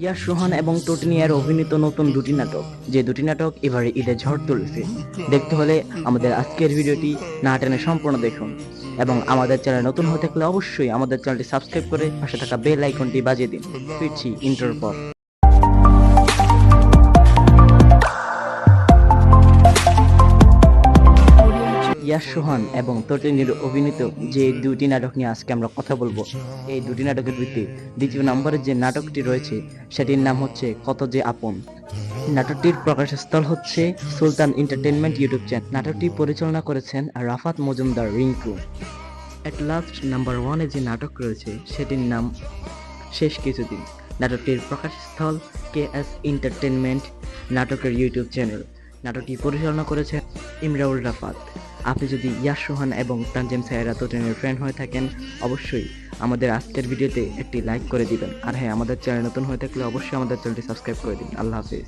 ইয়াস সোহান এবং টোটনিয়ার অভিনীত নতুন দুটি নাটক। যে দুটি নাটক এবারে ঈদে ঝড় তুলেছে। দেখতে হলে আমাদের আজকের ভিডিওটি না টেনে সম্পূর্ণ দেখুন। এবং আমাদের চ্যানেল নতুন হয়ে থাকলে অবশ্যই আমাদের চ্যানেলটি সাবস্ক্রাইব করে পাশে থাকা বেল আইকনটি বাজিয়ে দিন। ফিরছি ইন্টার পর। ইয়াস এবং তটিনীর অভিনীত যে দুটি নাটক নিয়ে আজকে আমরা কথা বলব, এই দুটি নাটকের ভিত্তি দ্বিতীয় নম্বরে যে নাটকটি রয়েছে, সেটির নাম হচ্ছে কত যে আপন। নাটকটির প্রকাশস্থল হচ্ছে সুলতান এন্টারটেনমেন্ট ইউটিউব চ্যানেল। নাটকটি পরিচালনা করেছেন Rafat Majumdar Rinku. At last number ওয়ানে যে নাটক রয়েছে, সেটির নাম শেষ কিছুদিন। নাটকটির প্রকাশস্থল কে এস এন্টারটেনমেন্ট নাটকের ইউটিউব চ্যানেল। নাটকটি পরিচালনা করেছেন ইমরাউল রাফাত। আপনি যদি ইয়াস সোহান এবং তানজিম সায়রা তোটেনের ফ্রেন্ড হয়ে থাকেন, অবশ্যই আমাদের আজকের ভিডিওতে একটি লাইক করে দিবেন। আর হ্যাঁ আমাদের চ্যানেল নতুন হয়ে থাকলে অবশ্যই আমাদের চ্যানেলটি সাবস্ক্রাইব করে দিন আল্লাহ হাফিজ।